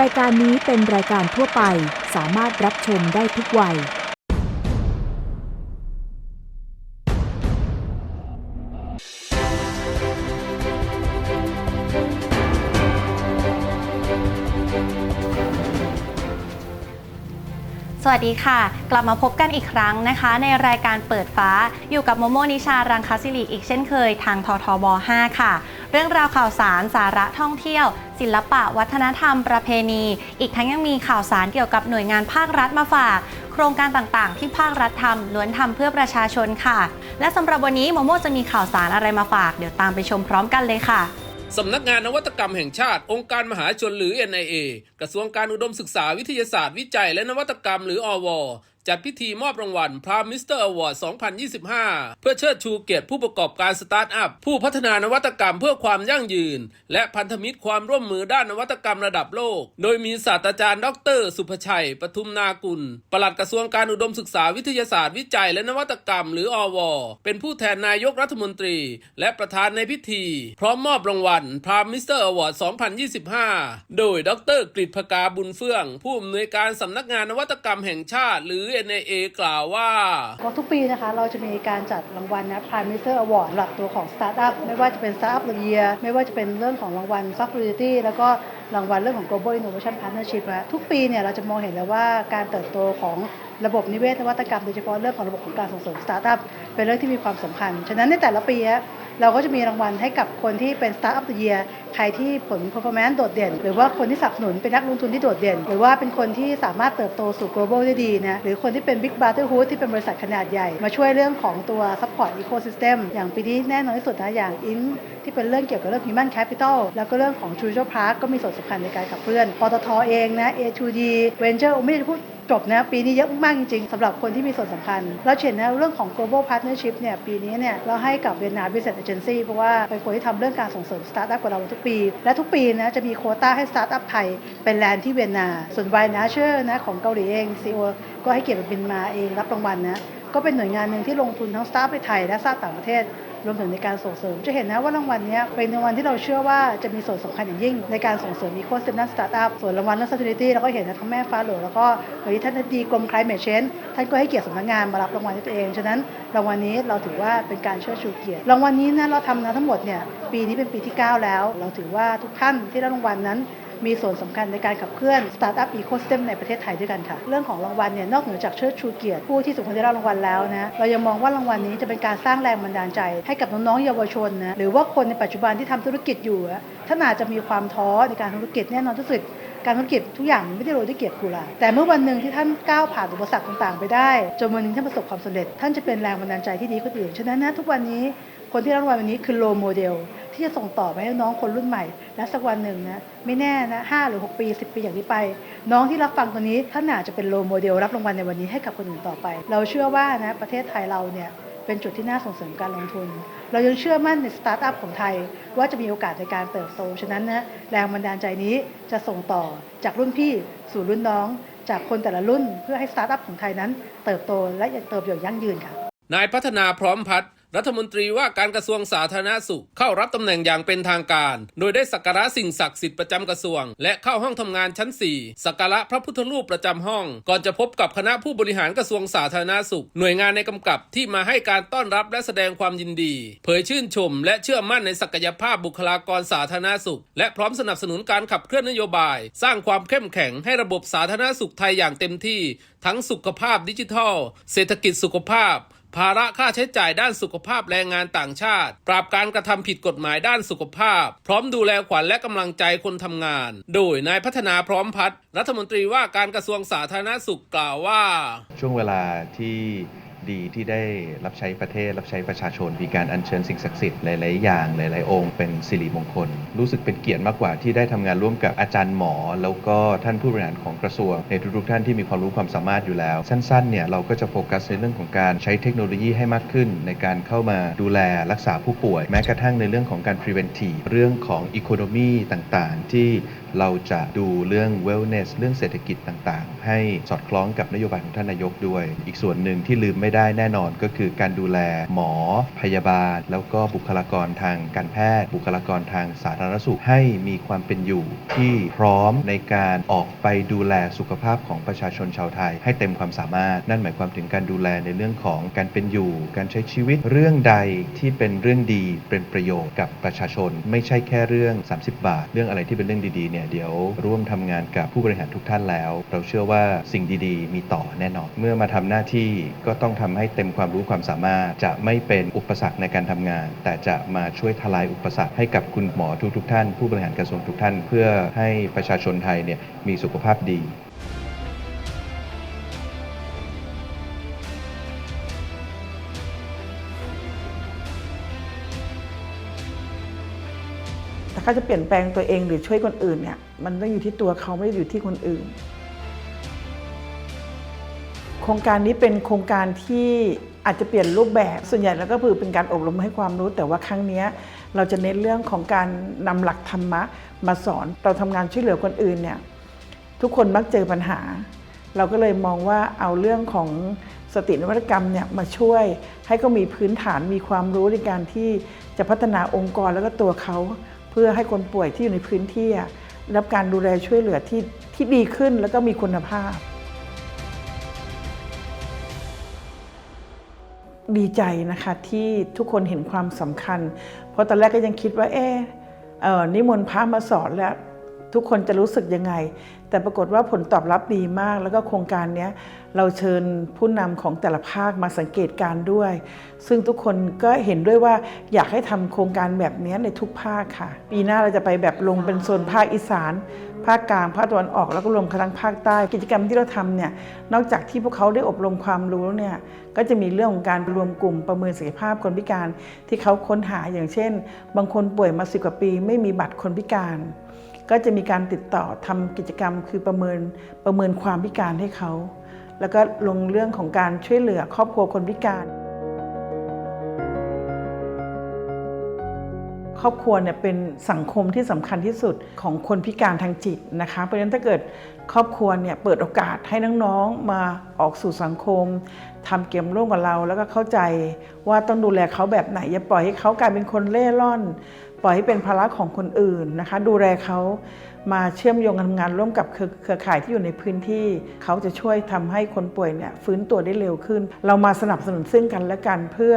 รายการนี้เป็นรายการทั่วไปสามารถรับชมได้ทุกวัย สวัสดีค่ะ กลับมาพบกันอีกครั้งนะคะ ในรายการเปิดฟ้าอยู่กับโมโมนิชารังคาสิริอีกเช่นเคยทางททบ 5 ค่ะ เรื่องราวข่าวสารสาระท่องเที่ยว ศิลปะวัฒนธรรมประเพณี อีกทั้งยังมีข่าวสารเกี่ยวกับหน่วยงานภาครัฐมาฝาก โครงการต่างๆ ที่ภาครัฐทำล้วนทำเพื่อประชาชนค่ะ และสำหรับวันนี้โมโมจะมีข่าวสารอะไรมาฝากเดี๋ยวตามไปชมพร้อมกันเลยค่ะสำนักงานนวัตกรรมแห่งชาติ องค์การมหาชนหรือ NIA กระทรวงการอุดมศึกษาวิทยาศาสตร์วิจัยและนวัตกรรมหรืออว จัดพิธีมอบรางวัลพรามมิสเตอร์อวอร์ด 2025 เพื่อเชิดชูเกียรติผู้ประกอบการสตาร์ทอัพ ผู้พัฒนานวัตกรรมเพื่อความยั่งยืน และพันธมิตรความร่วมมือด้านนวัตกรรมระดับโลก โดยมีศาสตราจารย์ดอกเตอรสุภชัย ปทุมนากุล ปลัดกระทรวงการอุดมศึกษาวิทยาศาสตร์วิจัยและนวัตกรรม หรืออว เป็นผู้แทนนายกรัฐมนตรี และประธานในพิธี พร้อมมอบรางวัลพรามมิสเตอร์อวอร์ด 2025 โดยดรกฤษภกาบุญเฟื่อง ผู้อำนวยการสำนักงานนวัตกรรมแห่งชาติ หรือ NIA กล่าวว่าก็ทุกปีนะคะเราจะมีการจัดรางวัลนะ Prime Minister Award สำหรับตัวของสตาร์ทอัพไม่ว่าจะเป็น Startup of the Year ไม่ว่าจะเป็นเรื่องของรางวัล Softability แล้วก็รางวัลเรื่องของ Global Innovation Partnership นะทุกปีเนี่ยเราจะมองเห็นแล้วว่าการเติบโตของระบบนิเวศนวัตกรรมโดยเฉพาะเรื่องของระบบของการส่งเสริม Startup เป็นเรื่องที่มีความสำคัญ ฉะนั้นในแต่ละปีอะเราก็จะมีรางวัลให้กับคนที่เป็น Startup of the Year ใครที่ผล performance โดดเด่น หรือว่าคนที่สนับสนุนเป็นนักลงทุนที่โดดเด่น หรือว่าเป็นคนที่สามารถเติบโตสู่ global ได้ดีนะหรือคนที่เป็น big brotherhood ที่เป็นบริษัทขนาดใหญ่ มาช่วยเรื่องของตัว support ecosystem อย่างปีนี้แน่นอนที่สุดนะอย่าง IN ที่เป็นเรื่องเกี่ยวกับเรื่อง human capital แล้วก็เรื่องของ t r u d o Park ก็มีส่วนสำคัญในการขับเคลื่อนปตทเองนะ A2D Venture ไม่ได้พูดจบนะปีนี้เยอะมากจริงๆสำหรับคนที่มีส่วนสำคัญเราเห็นนะเรื่องของ global partnership เนี่ยปีนี้เนี่ยเราให้กับเวียนนา business agency เพราะว่าเป็นคนที่ทำเรื่องการส่งเสริมสตาร์ทอัพกับเราทุกปี และทุกปีนะจะมีโคต้าให้สตาร์ทอัพไทยเป็นแลนด์ที่เวียนนา ส่วน y n a t u r e นะของเกาหลีเอง CEO ก็ให้เกียรติบินมาเองรับรางวัลนะก็เป็นหน่วยงานหนึ่งที่ลงทุนทั้งสตาร์ทในไทยและสตาร์ทต่างประเทศ รวมถึงในการส่งเสริม จะเห็นนะว่ารางวัลนี้เป็นรางวัลที่เราเชื่อว่าจะมีส่วนสำคัญอย่างยิ่ง ในการส่งเสริมอีโคซิสเต็มด้านสตาร์ทอัพส่วนรางวัลเรื่อง sustainability เราก็เห็นนะทั้งแม่ฟ้าหลวงแล้วก็วันนี้ท่านดีกรม climate change ท่านก็ให้เกียรติสำนักงานมารับรางวัลให้ตัวเองฉะนั้นรางวัลนี้เราถือว่าเป็นการเชิดชูเกียรติรางวัลนี้นะเราทำนะทั้งหมดเนี่ยปีนี้เป็นปีที่ 9 แล้ว เราถือว่าทุกท่านที่ได้รางวัลนั้น มีส่วนสำคัญในการขับเคลื่อนสตาร์ทอัพอีโคสเต็มในประเทศไทยด้วยกันค่ะ เรื่องของรางวัลเนี่ยนอกเหนือจากเชิดชูเกียรติผู้ที่สมควรได้รับรางวัลแล้วนะเรายังมองว่ารางวัลนี้จะเป็นการสร้างแรงบันดาลใจ ให้กับน้องๆเยาวชนนะหรือว่าคนในปัจจุบันที่ทำธุรกิจอยู่อะท่านอาจจะมีความท้อในการธุรกิจแน่นอนที่สุดการธุรกิจทุกอย่างไม่ได้โรยด้วยเกียรติกุหลาบแต่เมื่อวันหนึ่งที่ท่านก้าวผ่านอุปสรรคต่างๆ ไปได้จนวันหนึงท่านประสบความสำเร็จ ท่านจะเป็นแรงบันดาลใจที่ดีคนอื่นฉะนั้นนะทุกวันนี้ คนที่รับรางวัลวันนี้คือโลโมเดลที่จะส่งต่อไปให้น้องคนรุ่นใหม่ และสักวันหนึ่งนะไม่แน่นะห้าหรือ 6 ปี 10 ปีอย่างนี้ไป น้องที่รับฟังตัวนี้ท่านอาจจะเป็นโลโมเดลรับรางวัลในวันนี้ให้กับคนอื่นต่อไป เราเชื่อว่านะประเทศไทยเราเนี่ยเป็นจุดที่น่าส่งเสริมการลงทุน เรายังเชื่อมั่นในสตาร์ทอัพของไทย ว่าจะมีโอกาสในการเติบโต ฉะนั้นนะแรงบันดาลใจนี้จะส่งต่อจากรุ่นพี่สู่รุ่นน้อง จากคนแต่ละรุ่นเพื่อให้สตาร์ทอัพของไทยนั้น เติบโตและเติบโตอย่างยั่งยืนค่ะ นายพัฒนาพร้อมพัฒน์ รัฐมนตรีว่าการกระทรวงสาธารณสุข เข้ารับตำแหน่งอย่างเป็นทางการ โดยได้สักการะสิ่งศักดิ์สิทธิ์ประจำกระทรวง และเข้าห้องทำงานชั้น 4 สักการะพระพุทธรูปประจำห้อง ก่อนจะพบกับคณะผู้บริหารกระทรวงสาธารณสุข หน่วยงานในกำกับที่มาให้การต้อนรับและแสดงความยินดี เผยชื่นชม และเชื่อมั่นในศักยภาพบุคลากรสาธารณสุข และพร้อมสนับสนุนการขับเคลื่อนนโยบาย สร้างความเข้มแข็งให้ระบบสาธารณสุขไทยอย่างเต็มที่ ทั้งสุขภาพดิจิทัล เศรษฐกิจสุขภาพ ภาระค่าใช้จ่ายด้านสุขภาพแรงงานต่างชาติ ปราบการกระทำผิดกฎหมายด้านสุขภาพ พร้อมดูแลขวัญและกำลังใจคนทำงาน โดยนายพัฒนาพร้อมพัฒน์รัฐมนตรีว่าการกระทรวงสาธารณสุขกล่าวว่า ช่วงเวลาที่ ดีที่ได้รับใช้ประเทศ รับใช้ประชาชน มีการอัญเชิญสิ่งศักดิ์สิทธิ์หลาย ๆ อย่างหลาย ๆ องค์เป็นสิริมงคล รู้สึกเป็นเกียรติมากกว่าที่ได้ทำงานร่วมกับอาจารย์หมอ แล้วก็ท่านผู้บริหารของกระทรวงในทุก ๆ ท่านที่มีความรู้ความสามารถอยู่แล้ว สั้น ๆ เนี่ยเราก็จะโฟกัสในเรื่องของการใช้เทคโนโลยีให้มากขึ้น ในการเข้ามาดูแลรักษาผู้ป่วย แม้กระทั่งในเรื่องของการ preventive เรื่องของ economy ต่าง ๆ ที่ เราจะดูเรื่อง wellness เรื่องเศรษฐกิจต่างๆ ให้สอดคล้องกับนโยบายของท่านนายกด้วย อีกส่วนหนึ่งที่ลืมไม่ได้แน่นอนก็คือการดูแลหมอ พยาบาล แล้วก็บุคลากรทางการแพทย์ บุคลากรทางสาธารณสุขให้มีความเป็นอยู่ ที่พร้อมในการออกไปดูแลสุขภาพของประชาชนชาวไทย ให้เต็มความสามารถ นั่นหมายความถึงการดูแลในเรื่องของการเป็นอยู่ การใช้ชีวิตเรื่องใดที่เป็นเรื่องดีเป็นประโยชน์กับประชาชน ไม่ใช่แค่เรื่อง 30 บาท เรื่องอะไรที่เป็นเรื่องดีๆเนี่ยเดี๋ยวร่วมทำงานกับผู้บริหารทุกท่านแล้ว เราเชื่อว่าสิ่งดีๆ มีต่อแน่นอน เมื่อมาทำหน้าที่ก็ต้องทำให้เต็มความรู้ความสามารถ จะไม่เป็นอุปสรรคในการทำงาน แต่จะมาช่วยทลายอุปสรรคให้กับคุณหมอทุกๆท่าน ผู้บริหารกระทรวงทุกท่าน เพื่อให้ประชาชนไทยเนี่ยมีสุขภาพดี เขาจะเปลี่ยนแปลงตัวเองหรือช่วยคนอื่นเนี่ยมันต้องอยู่ที่ตัวเขาไม่ได้อยู่ที่คนอื่น โครงการนี้เป็นโครงการที่อาจจะเปลี่ยนรูปแบบส่วนใหญ่แล้วก็คือเป็นการอบรมให้ความรู้ แต่ว่าครั้งนี้เราจะเน้นเรื่องของการนำหลักธรรมะมาสอนเราทำงานช่วยเหลือคนอื่นเนี่ยทุกคนมักเจอปัญหา เราก็เลยมองว่าเอาเรื่องของสตินวัตกรรมเนี่ยมาช่วยให้เขามีพื้นฐานมีความรู้ในการที่จะพัฒนาองค์กรแล้วก็ตัวเขา เพื่อให้คนป่วยที่อยู่ในพื้นที่รับการดูแลช่วยเหลือที่ที่ดีขึ้นแล้วก็มีคุณภาพ ดีใจนะคะที่ทุกคนเห็นความสำคัญ เพราะตอนแรกก็ยังคิดว่าเอ๊ะเอ่อนิมนต์พระมาสอนแล้วทุกคนจะรู้สึกยังไง แต่ปรากฏว่าผลตอบรับดีมาก แล้วก็โครงการนี้ เราเชิญผู้นำของแต่ละภาคมาสังเกตการ์ด้วย ซึ่งทุกคนก็เห็นด้วยว่าอยากให้ทำโครงการแบบนี้ในทุกภาคค่ะ ปีหน้าเราจะไปแบบลงเป็นโซนภาคอีสาน ภาคกลาง ภาคตะวันออกแล้วก็รวมทั้งภาคใต้ กิจกรรมที่เราทำเนี่ยนอกจากที่พวกเขาได้อบรมความรู้เนี่ยก็จะมีเรื่องของการรวมกลุ่มประเมินศักยภาพคนพิการ ที่เขาค้นหาอย่างเช่น บางคนป่วยมาสิกว่าปี ไม่มีบัตรคนพิการก็จะมีการติดต่อทำกิจกรรมคือประเมินประเมินความพิการให้เขา แล้วก็ลงเรื่องของการช่วยเหลือครอบครัวคนพิการ ครอบครัวเนี่ยเป็นสังคมที่สำคัญที่สุดของคนพิการทางจิตนะคะ เพราะฉะนั้นถ้าเกิดครอบครัวเนี่ยเปิดโอกาสให้น้องๆมาออกสู่สังคมทำเกมร่วมกับเรา แล้วก็เข้าใจว่าต้องดูแลเขาแบบไหนอย่าปล่อยให้เขากลายเป็นคนเล่ร่อน ปล่อยให้เป็นภาระของคนอื่นนะคะ ดูแลเขามาเชื่อมโยงกันทำงานร่วมกับเครือข่ายที่อยู่ในพื้นที่ เขาจะช่วยทำให้คนป่วยเนี่ยฟื้นตัวได้เร็วขึ้น เรามาสนับสนุนซึ่งกันและกันเพื่อ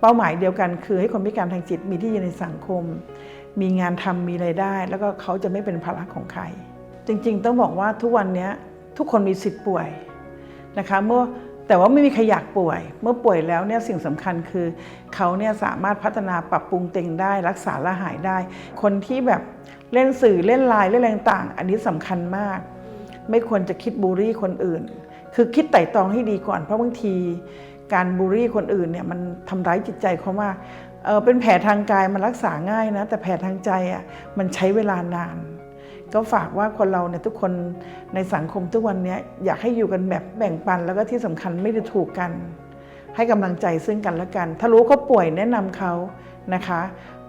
เป้าหมายเดียวกัน คือให้คนพิการทางจิตมีที่ยืนในสังคม มีงานทำมีไรายได้ แล้วก็เขาจะไม่เป็นภาระของใคร จริงๆ ต้องบอกว่าทุกวันนี้ทุกคนมีสิทธิ์ป่วยนะคะเมื่อ แต่ว่าไม่มีใครอยากป่วย เมื่อป่วยแล้วเนี่ยสิ่งสำคัญคือเขาเนี่ยสามารถพัฒนาปรับปรุงเต็งได้ รักษาและหายได้ คนที่แบบเล่นสื่อเล่นไลน์เล่นอะไรต่าง อันนี้สำคัญมาก ไม่ควรจะคิดบูลลี่คนอื่น คือคิดไต่ตองให้ดีก่อนเพราะบางที การบูลลี่คนอื่นเนี่ยมันทำร้ายจิตใจเขามากเออเป็นแผลทางกายมันรักษาง่ายนะ แต่แผลทางใจอะมันใช้เวลานาน ก็ฝากว่าคนเราเนี่ยทุกคนในสังคมทุกวันนี้อยากให้อยู่กันแบบแบ่งปันแล้วก็ที่สำคัญไม่ได้ถูกกัน ให้กำลังใจซึ่งกันและกัน ถ้ารู้เขาป่วยแนะนำเขานะคะ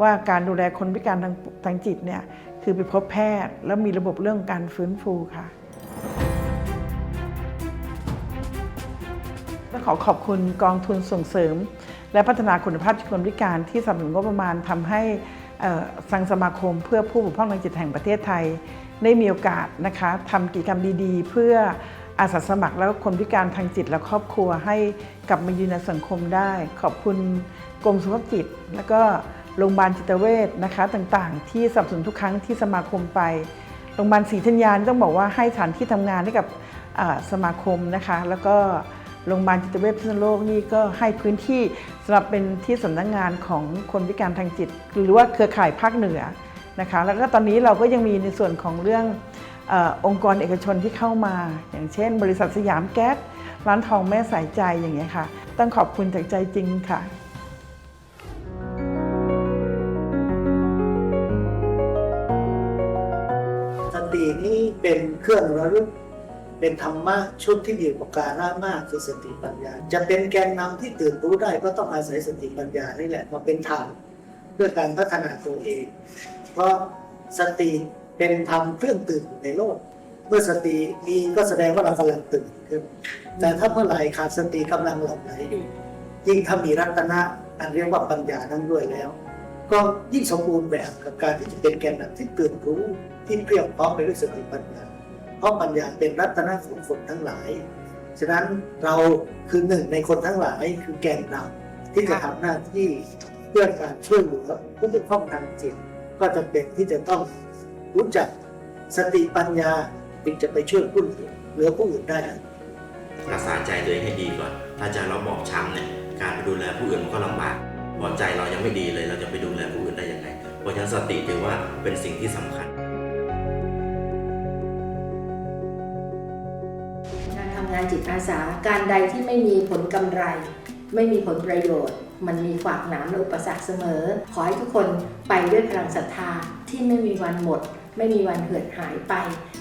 ว่าการดูแลคนพิการทางทางจิตเนี่ยคือไปพบแพทย์แล้วมีระบบเรื่องการฟื้นฟูค่ะต้องขอขอบคุณกองทุนส่งเสริม และพัฒนาคุณภาพชีวิตคนพิการที่สนับสนุนงบประมาณทำให้ สังสมาคมเพื่อผู้บกพร่องทางจิตแห่งประเทศไทย ได้มีโอกาสนะคะทำกิจกรรมดีๆ เพื่ออาสาสมัครแล้วคนพิการทางจิตและครอบครัวให้กลับมายืนในสังคมได้ ขอบคุณกรมสุขภาพจิต แล้วก็โรงพยาบาลจิตเวชนะคะต่างๆ ที่สนับสนุนทุกครั้งที่สมาคมไปโรงพยาบาลศรีธัญญานต้องบอกว่าให้สถานที่ทำงานให้กับสมาคมนะคะ แล้วก็ โรงพยาบาลจิตเวชพิษณุโลกนี่ก็ให้พื้นที่สำหรับเป็นที่สำนักงานของคนพิการทางจิต หรือว่าเครือข่ายภาคเหนือนะคะ แล้วก็ตอนนี้เราก็ยังมีในส่วนของเรื่องอองค์กรเอกชนที่เข้ามา อย่างเช่น บริษัทสยามแก๊สร้านทองแม่สายใจอย่างเงี้ยค่ะ ต้องขอบคุณจากใจจริงค่ะสตินี้เป็นเครื่องระลึก เป็นธรรมะชุดที่มีอุปการะมากคือสติปัญญา จะเป็นแกนนำที่ตื่นรู้ได้ก็ต้องอาศัยสติปัญญานี่แหละมาเป็นทางเพื่อการพัฒนาตัวเอง เพราะสติเป็นธรรมเครื่องตื่นในโลก เมื่อสติมีก็แสดงว่าเรากำลังตื่นขึ้นแต่ถ้าเมื่อไหร่ขาดสติกำลังหลับไหลอยู่ยิ่งถ้ามีรัตนะอันเรียกว่าปัญญานั้นด้วยแล้ว ก็ยิ่งสมบูรณ์แบบกับการที่จะเป็นแกนนำที่ตื่นรู้ที่เพียบพร้อมไปด้วยสติปัญญา เพราะปัญญาเป็นรัตนะของคนทั้งหลาย ฉะนั้นเราคือหนึ่งในคนทั้งหลายคือแกนนำที่จะทำหน้าที่เพื่อการช่วยเหลือผู้บกพร่องทางจิต ก็จะเป็นที่จะต้องรู้จักสติปัญญาถึงจะไปช่วยผู้อื่นเหลือผู้อื่นได้รักษาใจตัวเองให้ดีก่อน ถ้าใจเราบอบช้ำเนี่ยการไปดูแลผู้อื่นมันก็ลำบากพราะใจเรายังไม่ดีเลย เราจะไปดูแลผู้อื่นได้ยังไงเพราะฉะนั้นสติถือว่าเป็นสิ่งที่สำคัญ งานจิตอาสาการใดที่ไม่มีผลกำไร ไม่มีผลประโยชน์ มันมีขวากหนามและอุปสรรคเสมอ ขอให้ทุกคนไปด้วยพลังศรัทธาที่ไม่มีวันหมด ไม่มีวันเหือดหายไป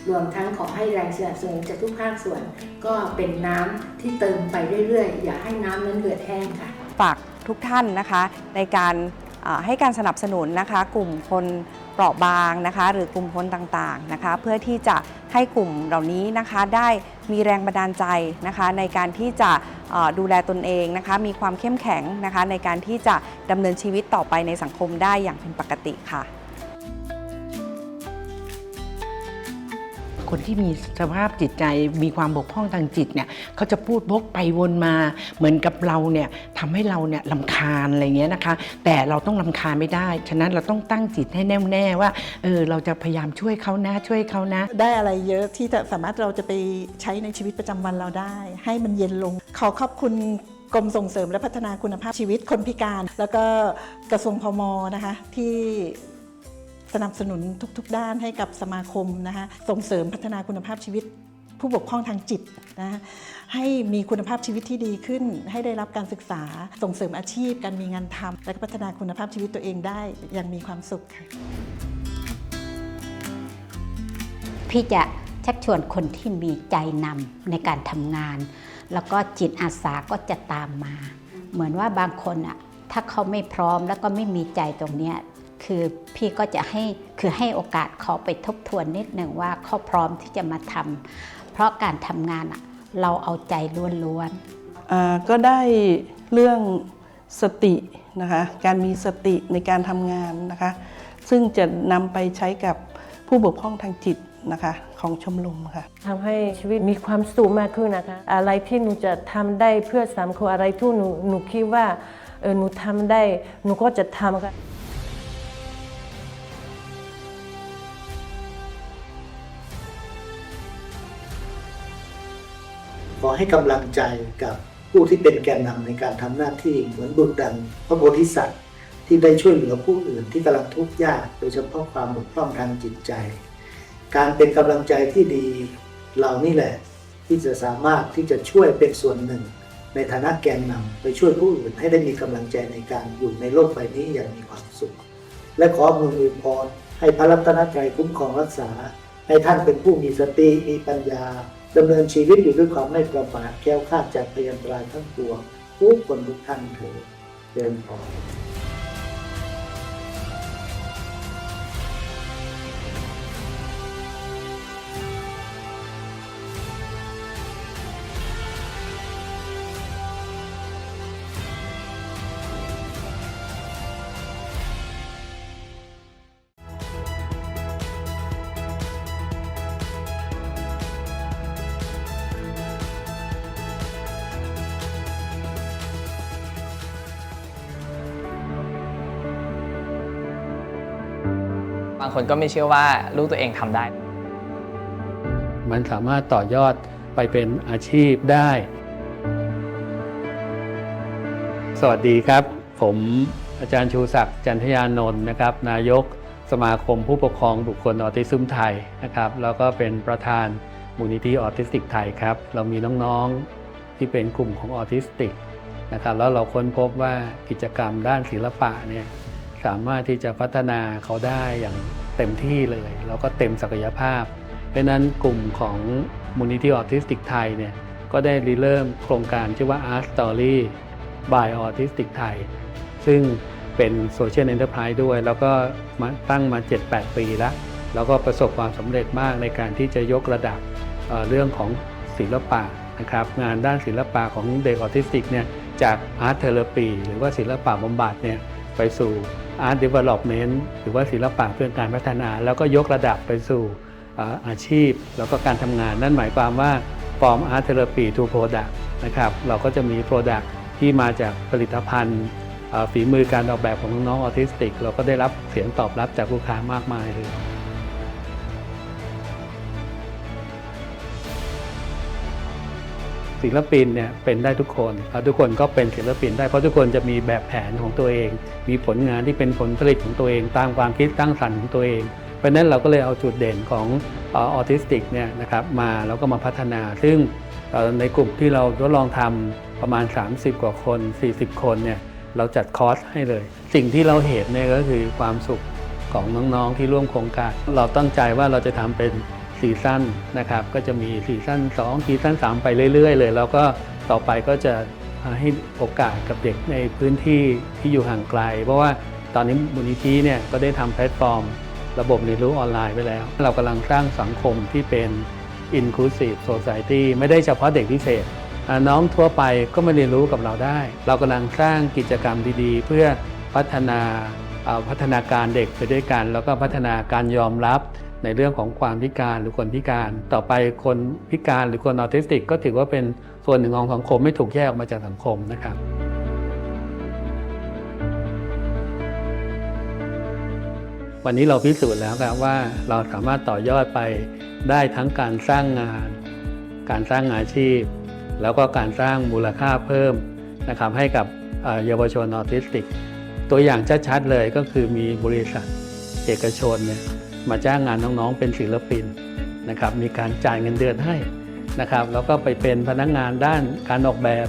รวมทั้งขอให้แรงสนับสนุนจากทุกภาคส่วน ก็เป็นน้ำที่เติมไปเรื่อยๆ อย่าให้น้ำนั้นเหือดแห้งค่ะ ฝากทุกท่านนะคะในการให้การสนับสนุนนะคะ กลุ่มคน เปราะบางนะคะหรือกลุ่มคนต่างๆนะคะเพื่อที่จะให้กลุ่มเหล่านี้นะคะได้มีแรงบันดาลใจนะคะในการที่จะดูแลตนเองนะคะมีความเข้มแข็งนะคะในการที่จะดำเนินชีวิตต่อไปในสังคมได้อย่างเป็นปกติค่ะ คนที่มีสภาพจิตใจมีความบกพร่องทางจิตเนี่ยเขาจะพูดวกไปวนมาเหมือนกับเราเนี่ยทำให้เราเนี่ยลำคาญอะไรเงี้ยนะคะ แต่เราต้องลำคาญไม่ได้ ฉะนั้นเราต้องตั้งจิตให้แน่วแน่ว่าเออเราจะพยายามช่วยเขานะช่วยเขานะ ได้อะไรเยอะที่จะสามารถเราจะไปใช้ในชีวิตประจำวันเราได้ ให้มันเย็นลง ขอขอบคุณกรมส่งเสริมและพัฒนาคุณภาพชีวิตคนพิการ แล้วก็กระทรวงพมนะคะที่ สนับสนุนทุกๆ ด้านให้กับสมาคมนะคะส่งเสริมพัฒนาคุณภาพชีวิตผู้บกพร่องทางจิตนะให้มีคุณภาพชีวิตที่ดีขึ้น ให้ได้รับการศึกษาส่งเสริมอาชีพ การมีงานทำและก็พัฒนาคุณภาพชีวิตตัวเองได้อย่างมีความสุขค่ะพี่จะชักชวนคนที่มีใจนำในการทำงาน แล้วก็จิตอาสาก็จะตามมา เหมือนว่าบางคนอะถ้าเขาไม่พร้อมแล้วก็ไม่มีใจตรงเนี้ย คือพี่ก็จะให้คือให้โอกาสเขาไปทบทวนนิดหนึ่งว่าเขาพร้อมที่จะมาทำเพราะการทำงานอะเราเอาใจล้วนๆอ่าก็ได้เรื่องสตินะคะการมีสติในการทำงานนะคะ ซึ่งจะนำไปใช้กับผู้บกพร่องทางจิตนะคะของชมรมค่ะทำให้ชีวิตมีความสุขมากขึ้นนะคะ อะไรที่หนูจะทำได้เพื่อสังคมอะไรที่หนูหนูคิดว่าเออหนูทำได้หนูก็จะทำค่ะ ขอให้กำลังใจกับผู้ที่เป็นแกนนำในการทำหน้าที่เหมือนบุตรดังพระโพธิสัตว์ ที่ได้ช่วยเหลือผู้อื่นที่กำลังทุกข์ยากโดยเฉพาะความบกพร่องทางจิตใจ การเป็นกำลังใจที่ดีเหล่านี้แหละ ที่จะสามารถที่จะช่วยเป็นส่วนหนึ่ง ในฐานะแกนนำไปช่วยผู้อื่นให้ได้มีกำลังใจในการอยู่ในโลกใบนี้อย่างมีความสุข และขอมืออวยพรให้พระรัตนตรัยคุ้มครองรักษาให้ท่านเป็นผู้มีสติมีปัญญา ดำเนินชีวิตอยู่ด้วยความไม่ประมาทแก้วคาดจากพยันตรายทั้งปวงทุกคนทุกท่านเถิดเดินพอ คนก็ไม่เชื่อว่าลูกตัวเองทำได้ มันสามารถต่อยอดไปเป็นอาชีพได้ สวัสดีครับ ผมอาจารย์ชูศักดิ์จันทยานนท์นะครับ นายกสมาคมผู้ปกครองบุคคลออทิซึมไทยนะครับ แล้วก็เป็นประธานมูลนิธิออทิสติกไทยครับ เรามีน้องๆที่เป็นกลุ่มของออทิสติกนะครับแล้วเราค้นพบว่ากิจกรรมด้านศิลปะเนี่ยสามารถที่จะพัฒนาเขาได้อย่าง ต็มที่เลย แล้วก็เต็มศักยภาพ เพราะนั้นกลุ่มของมูลนิธิออทิสติกไทยเนี่ยก็ได้ริเริ่มโครงการชื่อว่า Art Story by Autistic Thai ซึ่งเป็นโซเชียล n อนเตอร์ไพรส์ด้วย แล้วก็มาตั้งมา 7-8 ปีแล้ว แล้วก็ประสบความสำเร็จมากในการที่จะยกระดับเเรื่องของศิลปะนะครับงานด้านศิลปะของเด็กออทิสติกเนี่ยจากอาร์ตเทเลปีหรือว่าศิลปะบำบัดเนี่ยไปสู่ อาร์ตเดเวล็อปเมนต์หรือว่าศิลปะเพื่อการพัฒนา แล้วก็ยกระดับไปสู่อาชีพ แล้วก็การทำงาน นั่นหมายความว่า from art therapy to product นะครับเราก็จะมี product ที่มาจากผลิตภัณฑ์ฝีมือการออกแบบของน้องออทิสติก เราก็ได้รับเสียงตอบรับจากลูกค้ามากมายเลย ศิลปินเนี่ยเป็นได้ทุกคนทุกคนก็เป็นศิลปินได้เพราะทุกคนจะมีแบบแผนของตัวเอง มีผลงานที่เป็นผลผลิตของตัวเอง ตามความคิดตั้งสรรค์ของตัวเองเพราะนั้นเราก็เลยเอาจุดเด่นของออทิสติกเนี่ยนะครับมาแล้วก็มาพัฒนา ซึ่งในกลุ่มที่เราทดลองทำประมาณ 30 กว่าคน 40 คนเนี่ยเราจัดคอร์สให้เลย สิ่งที่เราเห็นเนี่ยก็คือความสุขของน้องๆที่ร่วมโครงการ เราตั้งใจว่าเราจะทำเป็น ซีซั่นนะครับก็จะมีซีซั่น2ซีซั่น3 ไปเรื่อย ๆ เลย แล้วก็ต่อไปก็จะให้โอกาสกับเด็กในพื้นที่ที่อยู่ห่างไกล เพราะว่าตอนนี้มูลนิธิเนี่ยก็ได้ทำแพลตฟอร์ม ระบบเรียนรู้ออนไลน์ไปแล้ว เรากำลังสร้างสังคมที่เป็น inclusive society ไม่ได้เฉพาะเด็กพิเศษ น้องทั่วไปก็มาเรียนรู้กับเราได้ เรากำลังสร้างกิจกรรมดีๆ เพื่อพัฒนาอ่าพัฒนาการเด็กไปด้วยกัน แล้วก็พัฒนาการยอมรับ ในเรื่องของความพิการหรือคนพิการ ต่อไปคนพิการหรือคนออทิสติก ก็ถือว่าเป็นส่วนหนึ่งของสังคมไม่ถูกแยกออกมาจากสังคมนะครับวันนี้เราพิสูจน์แล้วครับว่าเราสามารถต่อยอดไปได้ทั้งการสร้างงาน การสร้างอาชีพ แล้วก็การสร้างมูลค่าเพิ่มนะครับให้กับเยาวชนออทิสติก ตัวอย่างชัดๆเลยก็คือมีบริษัทเอกชนเนี่ย มาจ้างงานน้องๆ เป็นศิลปินนะครับมีการจ่ายเงินเดือนให้นะครับแล้วก็ไปเป็นพนักงานด้านการออกแบบ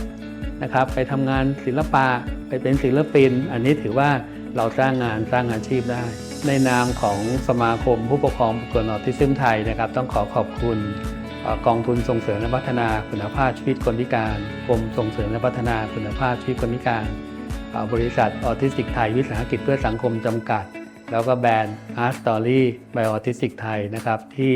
นะครับไปทำงานศิลปะไปเป็นศิลปิน อันนี้ถือว่าเราสร้างงานสร้างอาชีพได้ ในนามของสมาคมผู้ปกครองบุคคลออทิซึมไทยนะครับ ต้องขอขอบคุณกองทุนส่งเสริมและพัฒนาคุณภาพชีวิตคนพิการกรมส่งเสริมและพัฒนาคุณภาพชีวิตคนพิการ บริษัทออทิสติกไทยวิสาหกิจเพื่อสังคมจำกัด แล้วก็แบรนด์ Art Story by Autistic ไทยนะครับที่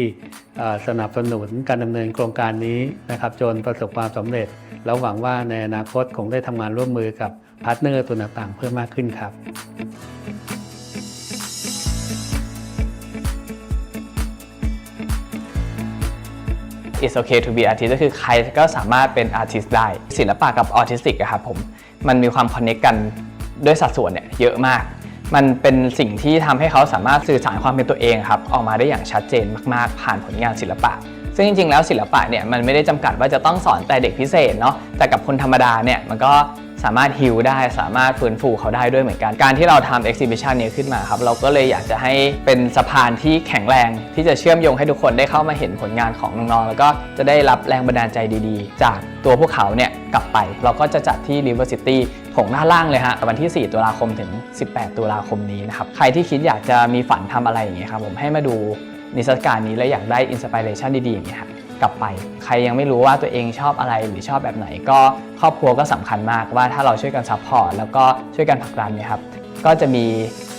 สนับสนุนการดำเนินโครงการนี้นะครับจนประสบความสำเร็จ แล้วหวังว่าในอนาคตคงได้ทำงานร่วมมือกับพาร์ทเนอร์ตัวต่างๆเพิ่มมากขึ้นครับ It's okay to be artist ก็คือใครก็สามารถเป็น artist ได้ ศิลปะกับออทิสติกอะครับผม มันมีความคอนเน c กกันด้วยสัดส่วนเนี่ยเยอะมาก มันเป็นสิ่งที่ทำให้เขาสามารถสื่อสารความเป็นตัวเองครับออกมาได้อย่างชัดเจนมากๆ ผ่านผลงานศิลปะ ซึ่งจริงๆ แล้วศิลปะเนี่ยมันไม่ได้จำกัดว่าจะต้องสอนแต่เด็กพิเศษเนาะแต่กับคนธรรมดาเนี่ยมันก็ สามารถฮิลได้สามารถฟื้นฟูเขาได้ด้วยเหมือนกัน การที่เราทำเอ็กซิบิชันนี้ขึ้นมาครับ เราก็เลยอยากจะให้เป็นสะพานที่แข็งแรง ที่จะเชื่อมโยงให้ทุกคนได้เข้ามาเห็นผลงานของน้องๆ แล้วก็จะได้รับแรงบันดาลใจดีๆ จากตัวพวกเขาเนี่ยกลับไป เราก็จะจัดที่ River City ถงหน้าล่างเลยฮะวันที่ 4 ตุลาคมถึง 18 ตุลาคมนี้นะครับใครที่คิดอยากจะมีฝันทำอะไรอย่างเงี้ยครับผมให้มาดูนิทรรศการนี้และอยากได้อินสปิเรชันดีๆอย่างเงี้ยครับ กลับไป ใครยังไม่รู้ว่าตัวเองชอบอะไรหรือชอบแบบไหน ก็ครอบครัวก็สำคัญมากว่าถ้าเราช่วยกันซัพพอร์ตแล้วก็ช่วยกันผลักดันนี่ยครับก็จะมี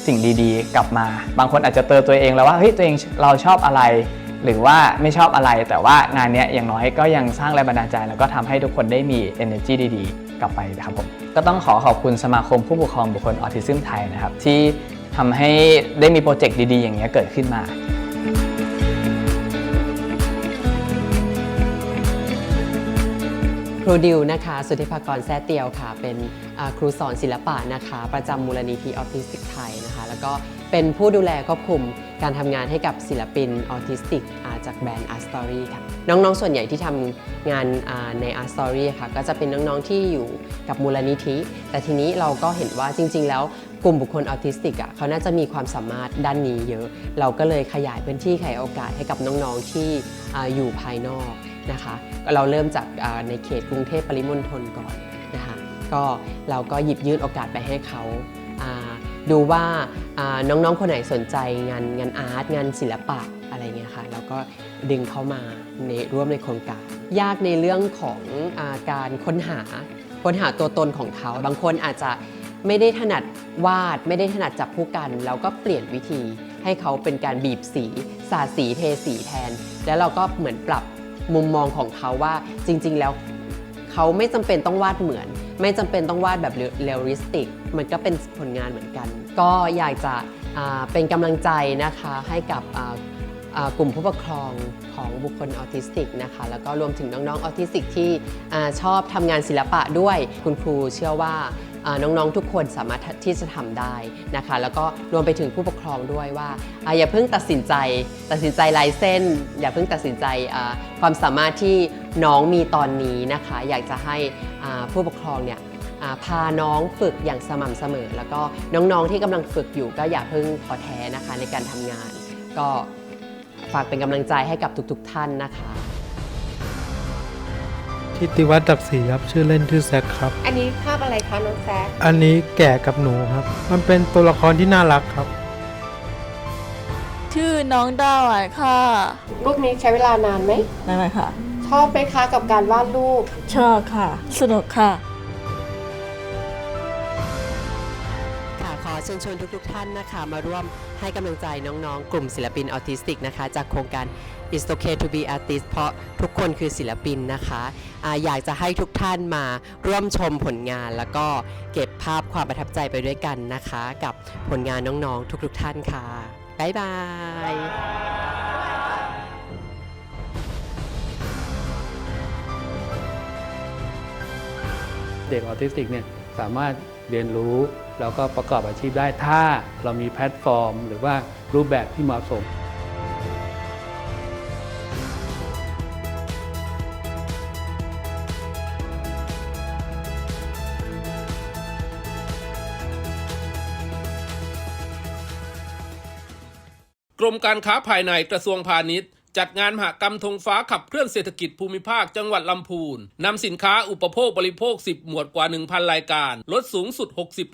สิ่งดีๆ กลับมา บางคนอาจจะเตือนตัวเองแล้วว่าเฮ้ยตัวเองเราชอบอะไร หรือว่าไม่ชอบอะไร แต่ว่างานนี้อย่างน้อยก็ยังสร้างแรงบันดาลใจ แล้วก็ทำให้ทุกคนได้มี energy ดีๆ กลับไปนะครับผมก็ต้องขอขอบคุณสมาคมผู้ปกครองบุคคลออทิซึมไทยนะครับที่ทำให้ได้มีโปรเจกต์ดีๆ อย่างเงี้เกิดขึ้นมา รูดิวนะคะ สุธิภากรแซ่เตียวค่ะ เป็นครูสอนศิลปะนะคะ ประจำมูลนิธิออทิสติกไทยนะคะ แล้วก็เป็นผู้ดูแลควบคุมการทำงานให้กับศิลปินออทิสติกาจากแบรนด์ Art Story ค่ะ น้องๆ ส่วนใหญ่ที่ทำงานอ่าใน Art Story ค่ะ ก็จะเป็นน้องๆ ที่อยู่กับมูลนิธิ แต่ทีนี้เราก็เห็นว่าจริง ๆ แล้วกลุ่มบุคคลออทิสติกอะเขาน่าจะมีความสามารถด้านนี้เยอะ เราก็เลยขยายพื้นที่ขยายโอกาสให้กับน้องๆ ที่ออยู่ภายนอก นะคะเราเริ่มจากในเขตกรุงเทพปริมณฑลก่อนนะคะก็เราก็หยิบยื่นโอกาสไปให้เขาดูว่าน้องๆ คนไหนสนใจงานงานอาร์ตงานศิลปะอะไรเงี้ยค่ะแล้วก็ดึงเข้ามาในร่วมในโครงการ ยากในเรื่องของอาการค้นหาค้นหาตัวตนของเขา บางคนอาจจะไม่ได้ถนัดวาด ไม่ได้ถนัดจับผู้กันแล้วก็เปลี่ยนวิธีให้เขาเป็นการบีบสีสาดสีเทสีแทน แล้วเราก็เหมือนปรับ มุมมองของเขาว่าจริง ๆ แล้วเขาไม่จำเป็นต้องวาดเหมือน ไม่จำเป็นต้องวาดแบบเรียลลิสติก มันก็เป็นผลงานเหมือนกัน ก็อยากจะเป็นกำลังใจนะคะให้กับกลุ่มผู้ปกครองของบุคคลออทิสติกนะคะแล้วก็รวมถึงน้องๆออทิสติกที่ชอบทำงานศิลปะด้วยคุณครูเชื่อว่า น้องๆทุกคนสามารถที่จะทำได้นะคะ แล้วก็รวมไปถึงผู้ปกครองด้วยว่าอย่าเพิ่งตัดสินใจ ตัดสินใจลายเส้น อย่าเพิ่งตัดสินใจความสามารถที่น้องมีตอนนี้นะคะ อยากจะให้ผู้ปกครองเนี่ยพาน้องฝึกอย่างสม่ำเสมอ แล้วก็น้องๆที่กำลังฝึกอยู่ก็อย่าเพิ่งท้อแท้นะคะในการทำงาน ก็ฝากเป็นกำลังใจให้กับทุกๆท่านนะคะ ทิติวัฒน์ดักศรีครับชื่อเล่นชื่อแซคครับ อันนี้ภาพอะไรคะน้องแซคอันนี้แก่กับหนูครับ มันเป็นตัวละครที่น่ารักครับ ชื่อน้องดาวหวานค่ะ รูปนี้ใช้เวลานานไหมนั่นแหละค่ะ ชอบไหมคะกับการวาดรูป ชอบค่ะ สนุกค่ะ ค่ะขอเชิญชวนทุกๆท่านนะคะ มาร่วมให้กำลังใจน้องๆ กลุ่มศิลปินออทิสติกนะคะ จากโครงการ It's okay to be artist เพราะทุกคนคือศิลปินนะคะอะอยากจะให้ทุกท่านมาร่วมชมผลงาน แล้วก็เก็บภาพความประทับใจไปด้วยกันนะคะ กับผลงานน้องๆ ทุกๆท่านค่ะ บ๊ายบายเด็กออทิสติกเนี่ยสามารถเรียนรู้แล้วก็ประกอบอาชีพได้ถ้าเรามีแพลตฟอร์ม หรือว่ารูปแบบที่เหมาะสม มการค้าภายในกระทรวงพาณิชย์จัดงานมหกรรมธงฟ้าขับเคลื่อนเศรษฐกิจภูมิภาคจังหวัดลำพูน นำสินค้าอุปโภคบริโภค 10 หมวดกว่า 1,000 รายการ ลดสูงสุด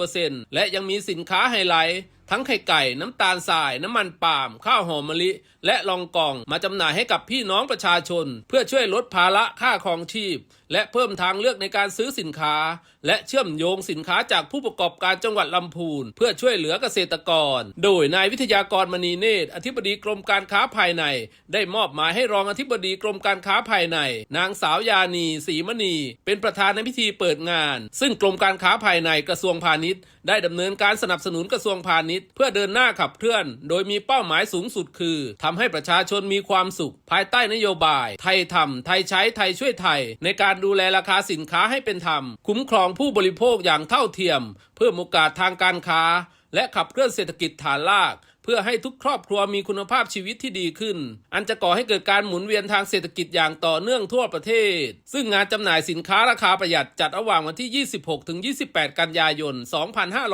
60%และยังมีสินค้าไฮไลท์ ทั้งไข่ไก่ น้ำตาลทราย น้ำมันปาล์ม ข้าวหอมมะลิ และลองกองมาจำหน่ายให้กับพี่น้องประชาชน เพื่อช่วยลดภาระค่าครองชีพ และเพิ่มทางเลือกในการซื้อสินค้า และเชื่อมโยงสินค้าจากผู้ประกอบการจังหวัดลำพูน เพื่อช่วยเหลือเกษตรกร โดยนายวิทยากรมณีเนตร อธิบดีกรมการค้าภายใน ได้มอบหมายให้รองอธิบดีกรมการค้าภายใน นางสาวยานีศรีมณี เป็นประธานในพิธีเปิดงาน ซึ่งกรมการค้าภายในกระทรวงพาณิชย์ ได้ดำเนินการสนับสนุนกระทรวงพาณิชย์เพื่อเดินหน้าขับเคลื่อน โดยมีเป้าหมายสูงสุดคือทำให้ประชาชนมีความสุข ภายใต้นโยบาย ไทยทำไทยใช้ไทยช่วยไทย ในการดูแลราคาสินค้าให้เป็นธรรม คุ้มครองผู้บริโภคอย่างเท่าเทียม เพิ่มโอกาสทางการค้า และขับเคลื่อนเศรษฐกิจฐานราก เพื่อให้ทุกครอบครัวมีคุณภาพชีวิตที่ดีขึ้น อันจะก่อให้เกิดการหมุนเวียนทางเศรษฐกิจอย่างต่อเนื่องทั่วประเทศ ซึ่งงานจำหน่ายสินค้าราคาประหยัดจัดระหว่างวันที่ 26 ถึง 28 กันยายน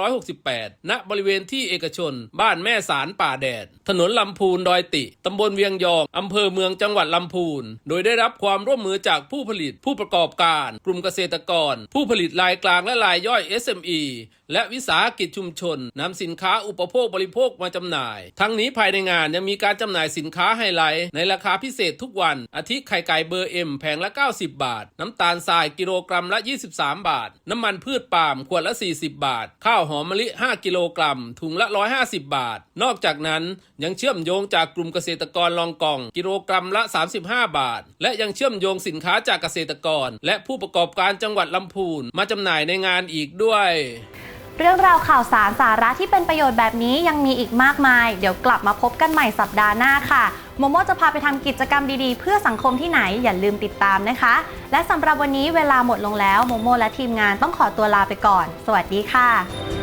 2568 ณ บริเวณที่เอกชน บ้านแม่สารป่าแดด ถนนลำพูนดอยติ ตำบลเวียงยองอำเภอเมืองจังหวัดลำพูน โดยได้รับความร่วมมือจากผู้ผลิต ผู้ประกอบการ กลุ่มเกษตรกร ผู้ผลิตรายกลางและรายย่อย SME และวิสาหกิจชุมชนนำสินค้าอุปโภคบริโภคมาจำหน่ายทั้งนี้ภายในงานยังมีการจำหน่ายสินค้าไฮไลท์ในราคาพิเศษทุกวัน อาทิไข่ไก่เบอร์เอ็มแผงละ 90 บาท น้ำตาลทรายกิโลกรัมละ 23 บาท น้ำมันพืชปาล์มขวดละ 40 บาท ข้าวหอมมะลิ 5 กิโลกรัม ถุงละ 150 บาท นอกจากนั้นยังเชื่อมโยงจากกลุ่มเกษตรกรลองกอง กิโลกรัมละ 35 บาท และยังเชื่อมโยงสินค้าจากเกษตรกร และผู้ประกอบการจังหวัดลำพูนมาจำหน่ายในงานอีกด้วย เรื่องราวข่าวสารสาระที่เป็นประโยชน์แบบนี้ยังมีอีกมากมาย เดี๋ยวกลับมาพบกันใหม่สัปดาห์หน้าค่ะ โมโมจะพาไปทำกิจกรรมดีๆ เพื่อสังคมที่ไหนอย่าลืมติดตามนะคะ และสำหรับวันนี้เวลาหมดลงแล้วโมโมและทีมงานต้องขอตัวลาไปก่อน สวัสดีค่ะ